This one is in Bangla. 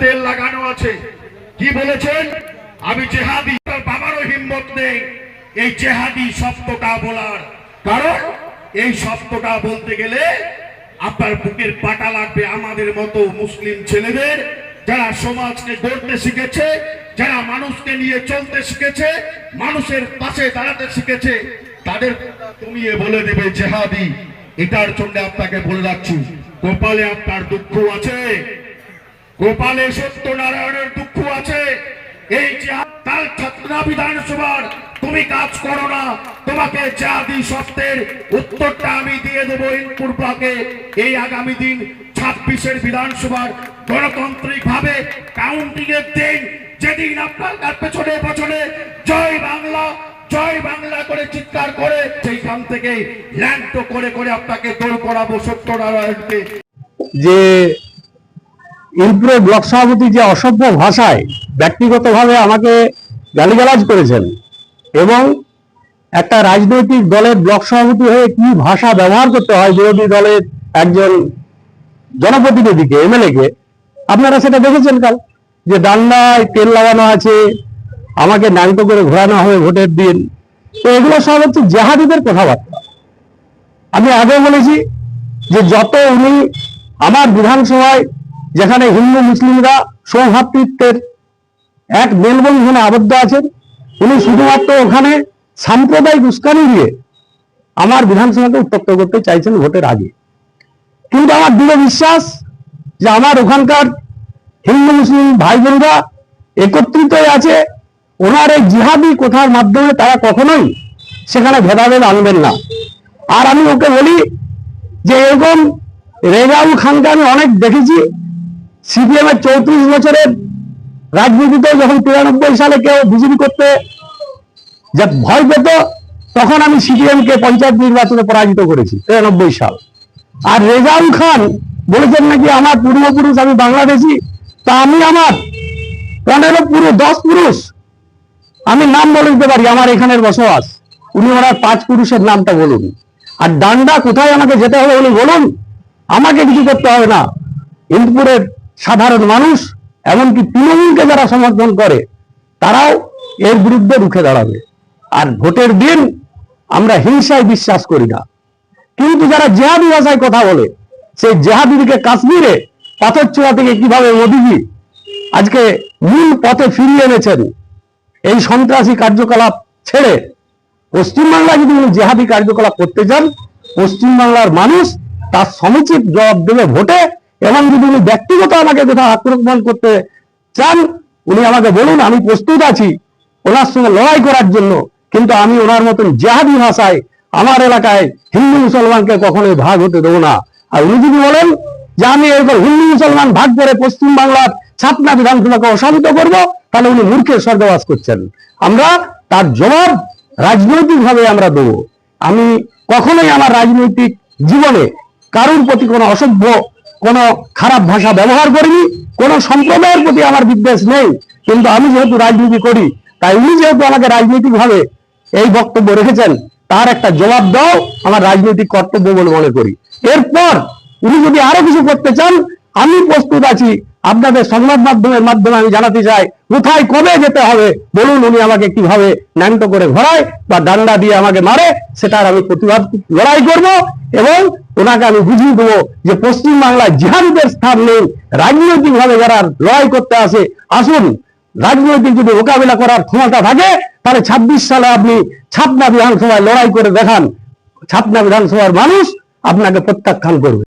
তেল লাগানো আছে। কি বলেছেন? আমি জেহাদি, তার বাবারও হিম্মত নেই। এই জেহাদি শব্দটা বলার। কারণ এই শব্দটা বলতে গেলে আপনার বুকের পাটা লাগবে আমাদের মতো মুসলিম ছেলেদের, যারা সমাজকে গড়তে শিখেছে, যারা মানুষকে নিয়ে চলতে শিখেছে, মানুষের পাশে দাঁড়াতে শিখেছে। তাদের তুমি বলে দেবে, জেহাদি, এটার জন্য আপনাকে বলে রাখছি। গোপালে আপনার দুঃখ আছে গোপালে সত্যনারায়ণের দুঃখ আছে। এই জেহাদ কাল ছাত্রা বিধানসভার, তুমি কাজ করো না। তোমাকে জাতি সত্যের উত্তরটা আমি দিয়ে দেবো ইনপুর ব্লকে। এই আগামী দিন ছাব্বিশের বিধানসভার গণতান্ত্রিক ভাবে কাউন্টিং এর দিন। যেদিন আপনার পেছনে পেছনে জয় বাংলা জয় বাংলা করে চিৎকার করে, সেইখান থেকে ল্যান্ড করে করে আপনাকে দৌড় করাবো সত্যনারায়ণকে। যে ইমপ্রো ব্লক সভাপতি যে অসভ্য ভাষায় ব্যক্তিগতভাবে আমাকে গালিগালাজ করেছেন এবং একটা রাজনৈতিক দলের ব্লক সভাপতি হয়ে কি ভাষা ব্যবহার করতে হয় বিরোধী দলের একজন জনপ্রতিনিধিকে এমএলএ কে আপনারা সেটা দেখেছেন কাল যে ডান্ডায় তেল লাগানো আছে, আমাকে ন্যাংটো করে ঘোরানো হবে ভোটের দিন। তো এগুলো সব হচ্ছে জেহাদিদের কথাবার্তা। আমি আগে বলেছি যে যত উনি আমার বিধানসভায় যেখানে হিন্দু মুসলিমরা সৌভাতৃত্বের এক মেলবন্ধনে আবদ্ধ আছেন। উনি শুধুমাত্র ওখানে সাম্প্রদায়িক উস্কানি দিয়ে আমার বিধানসভাকে উত্তপ্ত করতে চাইছেন ভোটের আগে। কিন্তু আমার দৃঢ় বিশ্বাস যে আমার ওখানকার হিন্দু মুসলিম ভাই বোনরা একত্রিত আছে, ওনার এই জিহাদি কোথার মাধ্যমে তারা কখনোই সেখানে ভেদাভেদ আনবেন না। আর আমি ওকে বলি যে এরকম রেজাউল খানকে আমি অনেক দেখেছি সিপিএম এর চৌত্রিশ বছরের রাজনীতিতে যখন তিরানব্বই সালে কেউ বিজেপি করতে যে ভয় পেত, তখন আমি সিপিএম কে পঞ্চায়েত নির্বাচনে পরাজিত করেছি, তিরানব্বই সাল। আর রেজাউল খান বলেছেন নাকি আমার পূর্বপুরুষ, আমি বাংলাদেশি, তা আমি আমার। পনেরো পুরুষ, দশ পুরুষ। আমি নাম বলে দিতে পারি, আমার এখানের বসবাস। উনি ওনার পাঁচ পুরুষের নামটা বলুন। আর ডান্ডা কোথায় আমাকে যেতে হবে উনি বলুন? আমাকে কিছু করতে হবে না। ইন্দুপুরের সাধারণ মানুষ, এমনকি তৃণমূলকে যারা সমর্থন করে, তারাও এর বিরুদ্ধে রুখে দাঁড়াবে। আর ভোটের দিন আমরা হিংসায় বিশ্বাস করি না। কিন্তু যারা জেহাদি ভাষায় কথা বলে, সেই জেহাদিকে কাশ্মীরে পাথর চূড়া থেকে কীভাবে মোদিজি আজকে মূল পথে ফিরিয়ে এনেছেন, এই সন্ত্রাসী কার্যকলাপ ছেড়ে পশ্চিমবাংলায় যদি উনি জেহাদি কার্যকলাপ করতে চান, পশ্চিমবাংলার মানুষ তার সমুচিত জবাব দেবে ভোটে এবং যদি উনি ব্যক্তিগত আমাকে কোথাও আক্রমণ করতে চান, উনি আমাকে বলুন, আমি প্রস্তুত আছি ওনার সঙ্গে লড়াই করার জন্য। কিন্তু আমি ওনার মতন জেহাদি ভাষায় আমার এলাকায় হিন্দু মুসলমানকে কখনোই ভাগ হতে দেবো না। আর উনি যদি বলেন যে আমি এরকম হিন্দু মুসলমান ভাগ করে পশ্চিম বাংলার ছাপনা বিধানসভাকে অশান্ত করব, তাহলে উনি মূর্খের স্বর্গবাস করছেন। আমরা তার জবাব রাজনৈতিক ভাবে আমরা দেবো। আমি কখনোই আমার রাজনৈতিক জীবনে কারোর প্রতি কোনো অসভ্য কোনো খারাপ ভাষা ব্যবহার করিনি, কোনো সম্প্রদায়ের প্রতি আমার বিদ্বেষ নেই। কিন্তু আমি যেহেতু রাজনীতি করি, তাই উনি যেহেতু আমাকে রাজনৈতিক ভাবে এই বক্তব্য রেখেছেন, তার একটা জবাব দাও, আমার রাজনৈতিক কর্তব্য বলে মনে করি। এরপর উনি যদি আরও কিছু করতে চান, আমি প্রস্তুত আছি আপনাদের সংবাদ মাধ্যমের মাধ্যমে আমি জানাতে চাই, কোথায় কবে যেতে হবে? বলুন উনি আমাকে কীভাবে ন্যাংট করে ঘোরায় বা ডান্ডা দিয়ে আমাকে মারে, সেটার আমি প্রতিবাদ, লড়াই করব এবং ওনাকে আমি বুঝিয়ে দেবো যে পশ্চিম বাংলায় জিহাদিদের স্থান নেই রাজনৈতিক ভাবে যারা লড়াই করতে আসে, আসুন। রাজনৈতিক যদি মোকাবিলা করার ক্ষমতা থাকে, তাহলে ছাব্বিশ সালে আপনি ছাপনা বিধানসভায় লড়াই করে দেখান। ছাপনা বিধানসভার মানুষ আপনাকে প্রত্যাখ্যান করবে।